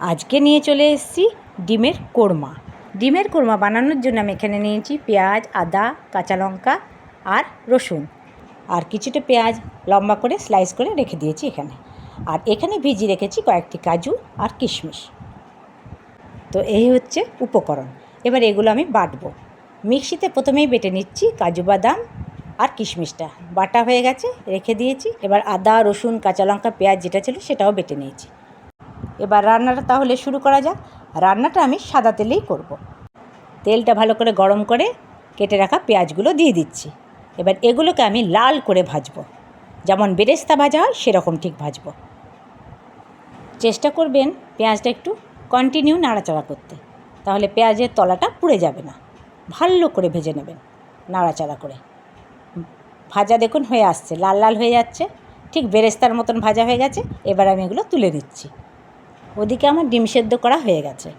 আজকে নিয়ে চলে এসেছি ডিমের কোরমা। ডিমের কোরমা বানানোর জন্য আমি এখানে নিয়েছি পেঁয়াজ, আদা, কাঁচা লঙ্কা আর রসুন। আর কিছুটা পেঁয়াজ লম্বা করে স্লাইস করে রেখে দিয়েছি এখানে। আর এখানে ভিজিয়ে রেখেছি কয়েকটি কাজু আর কিশমিশ। তো এই হচ্ছে উপকরণ। এবার এগুলো আমি বাটবো। মিক্সিতে প্রথমেই বেটে নিচ্ছি কাজু বাদাম আর কিশমিশটা। বাটা হয়ে গেছে, রেখে দিয়েছি। এবার আদা, রসুন, কাঁচা লঙ্কা, পেঁয়াজ যেটা ছিল সেটাও বেটে নিয়েছি। এবার রান্নাটা তাহলে শুরু করা যাক। রান্নাটা আমি সাদা তেলেই করব। তেলটা ভালো করে গরম করে কেটে রাখা পেঁয়াজগুলো দিয়ে দিচ্ছি। এবার এগুলোকে আমি লাল করে ভাজবো। যেমন বেরেস্তা ভাজা হয়, সেরকম ঠিক ভাজব। চেষ্টা করবেন পেঁয়াজটা একটু কন্টিনিউ নাড়াচাড়া করতে। তাহলে পেঁয়াজের তলাটা পুড়ে যাবে না। ভালো করে ভেজে নেবেন নাড়াচাড়া করে। ভাজা দেখুন হয়ে আসছে, লাল লাল হয়ে যাচ্ছে। ঠিক বেরেস্তার মতন ভাজা হয়ে গেছে। এবার আমি এগুলো তুলে নিচ্ছি। ওদিকে আমার ডিম সেদ্ধ করা হয়ে গেছে।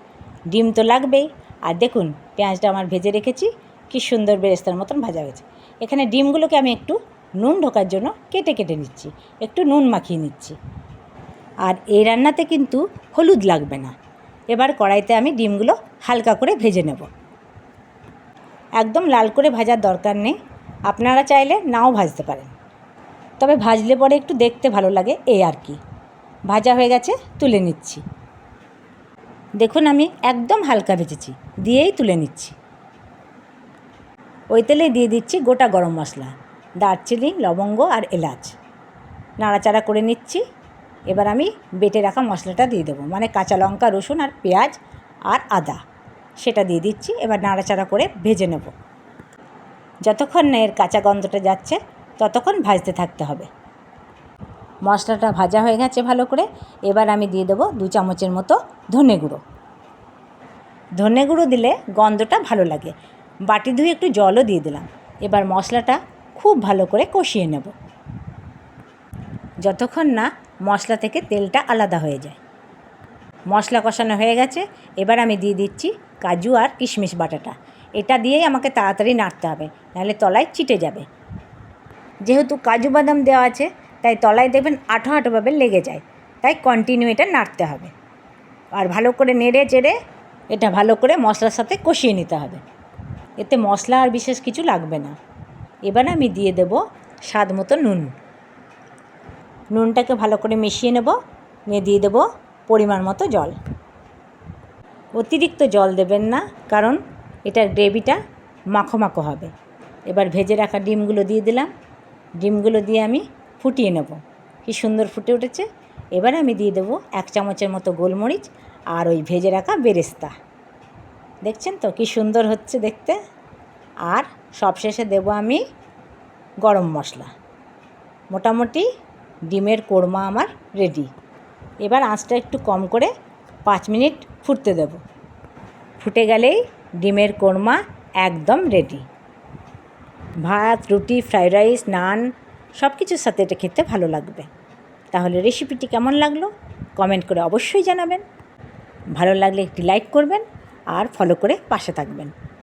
ডিম তো লাগবেই। আর দেখুন, পেঁয়াজটা আমার ভেজে রেখেছি। কি সুন্দর বেরেস্তার মতন ভাজা হয়েছে। এখানে ডিমগুলোকে আমি একটু নুন ঢোকার জন্য কেটে কেটে নিচ্ছি। একটু নুন মাখিয়ে নিচ্ছি। আর এই রান্নাতে কিন্তু হলুদ লাগবে না। এবার কড়াইতে আমি ডিমগুলো হালকা করে ভেজে নেব। একদম লাল করে ভাজার দরকার নেই। আপনারা চাইলে নাও ভাজতে পারেন। তবে ভাজলে পরে একটু দেখতে ভালো লাগে, এই আর কি। ভাজা হয়ে গেছে, তুলে নিচ্ছি। দেখুন আমি একদম হালকা ভেজেছি, দিয়েই তুলে নিচ্ছি। ওই তেলে দিয়ে দিচ্ছি গোটা গরম মশলা, দারচিনি, লবঙ্গ আর এলাচ। নাড়াচাড়া করে নিচ্ছি, এবার আমি বেটে রাখা মশলাটা দিয়ে দেবো মানে কাঁচা লঙ্কা, রসুন আর পেঁয়াজ আর আদা, সেটা দিয়ে দিচ্ছি, এবার নাড়াচাড়া করে ভেজে নেব। যতক্ষণ না এর কাঁচা গন্ধটা যাচ্ছে, ততক্ষণ ভাজতে থাকতে হবে। মশলাটা ভাজা হয়ে গেছে ভালো করে। এবার আমি দিয়ে দেবো দু চামচের মতো ধনে গুঁড়ো। ধনে গুঁড়ো দিলে গন্ধটা ভালো লাগে। বাটি ধুয়ে একটু জলও দিয়ে দিলাম। এবার মশলাটা খুব ভালো করে কষিয়ে নেব। যতক্ষণ না মশলা থেকে তেলটা আলাদা হয়ে যায়। মশলা কষানো হয়ে গেছে। এবার আমি দিয়ে দিচ্ছি কাজু আর কিশমিশ বাটাটা। এটা দিয়েই আমাকে তাড়াতাড়ি নাড়তে হবে, নাহলে তলায় চিটে যাবে। যেহেতু কাজু বাদাম দেওয়া আছে তাই তলায় দেখবেন আঠো আঠোভাবে লেগে যায়। তাই কন্টিনিউ এটা নাড়তে হবে। আর ভালো করে নেড়ে চেড়ে এটা ভালো করে মশলার সাথে কষিয়ে নিতে হবে। এতে মশলা আর বিশেষ কিছু লাগবে না। এবার আমি দিয়ে দেব স্বাদ মতো নুন। নুনটাকে ভালো করে মিশিয়ে নেব। নিয়ে দিয়ে দেবো পরিমাণ মতো জল। অতিরিক্ত জল দেবেন না, কারণ এটার গ্রেভিটা মাখো মাখো হবে। এবার ভেজে রাখা ডিমগুলো দিয়ে দিলাম। ডিমগুলো দিয়ে আমি ফুটিয়ে নেব। কি সুন্দর ফুটে উঠেছে। এবার আমি দিয়ে দেবো এক চামচের মতো গোলমরিচ আর ওই ভেজে রাখা বেরেস্তা। দেখছেন তো? কি সুন্দর হচ্ছে দেখতে। আর সবশেষে দেব আমি গরম মশলা। মোটামুটি ডিমের কোরমা আমার রেডি। এবার আঁচটা একটু কম করে পাঁচ মিনিট ফুটতে দেব। ফুটে গেলেই ডিমের কোরমা একদম রেডি। ভাত, রুটি, ফ্রাইড রাইস, নান সব কিছুর সাথে এটা খেতে ভালো লাগবে। তাহলে রেসিপিটি কেমন লাগল? কমেন্ট করে অবশ্যই জানাবেন। ভালো লাগলে একটি লাইক করবেন আর ফলো করে পাশে থাকবেন।